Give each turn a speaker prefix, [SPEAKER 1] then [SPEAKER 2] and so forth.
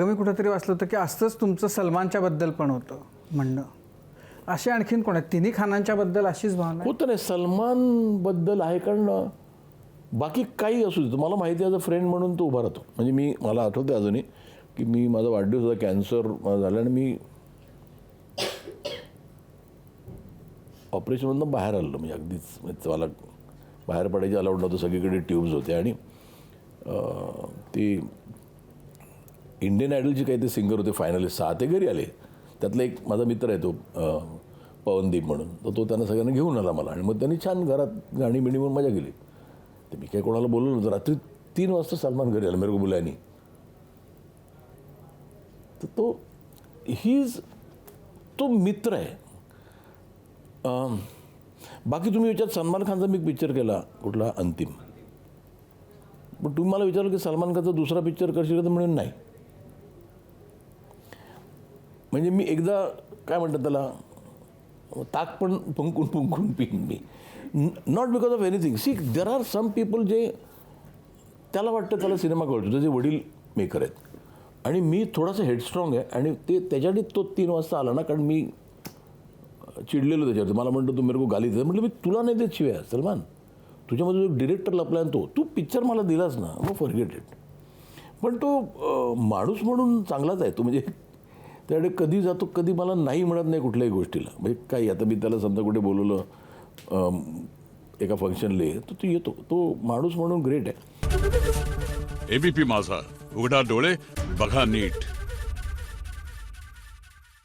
[SPEAKER 1] मागं मी कुठंतरी वाचलं होतं की असंच तुमचं सलमानच्या बद्दल पण होतं म्हणणं. असे आणखीन कोण आहेत तिन्ही खानांच्या बद्दल अशीच भावना
[SPEAKER 2] होतं नाही सलमानबद्दल आहे कारण बाकी काही असू दे. मला माहिती आहे फ्रेंड म्हणून तो उभा राहतो. म्हणजे मी मला आठवतं अजूनही की मी माझा वाढदिवस होता कॅन्सर झाला आणि मी ऑपरेशनमधनं बाहेर आलो म्हणजे अगदीच म्हणजे मला बाहेर पडायची अलाउड नव्हतं. सगळीकडे ट्यूब्स होते आणि ती इंडियन आयडलचे काही ते सिंगर होते फायनलिस्ट सहा ते घरी आले. त्यातला एक माझा मित्र आहे तो पवनदीप म्हणून. तर तो त्यांना सगळ्यांना घेऊन आला मला. आणि मग त्यांनी छान घरात गाणी बिणी म्हणून मजा केली. तर मी काही कोणाला बोललो नव्हतं. रात्री तीन वाजता सलमान घरी आला मेरे को बुलानी तर तो हीज तो मित्र आहे. बाकी तुम्ही विचार सलमान खानचा मी पिक्चर केला. कुठला? अंतिम. पण तुम्ही मला विचारलं की सलमान खानचा दुसरा पिक्चर करशील तर म्हणून नाही. म्हणजे मी एकदा काय म्हणतात त्याला ताक पण फुंकून फुंकून पिन मी. Not because of anything see there are some people जे त्याला वाटतं त्याला सिनेमा कळतो त्याचे वडील मेकर आहेत. आणि मी थोडासा हेडस्ट्रॉंग आहे आणि ते त्याच्यासाठी तो तीन वाजता आला ना कारण मी चिडलेलो त्याच्यावरती. मला म्हणतो तू मेरे को गाली देत म्हटलं मी तुला नाही देत शिवाय सलमान. तुझ्यामध्ये जो डिरेक्टर लपला तो. तू पिक्चर मला दिलास ना मग फॉरगेट इट पण तो माणूस म्हणून चांगलाच आहे तो. म्हणजे त्याकडे कधी जातो कधी मला नाही म्हणत नाही कुठल्याही गोष्टीला. म्हणजे काही आता मी त्याला समजा कुठे बोलवलं एका फंक्शनले तर तो येतो. तो माणूस म्हणून ग्रेट आहे.
[SPEAKER 3] एबीपी माझा. उघडा डोळे बघा नीट.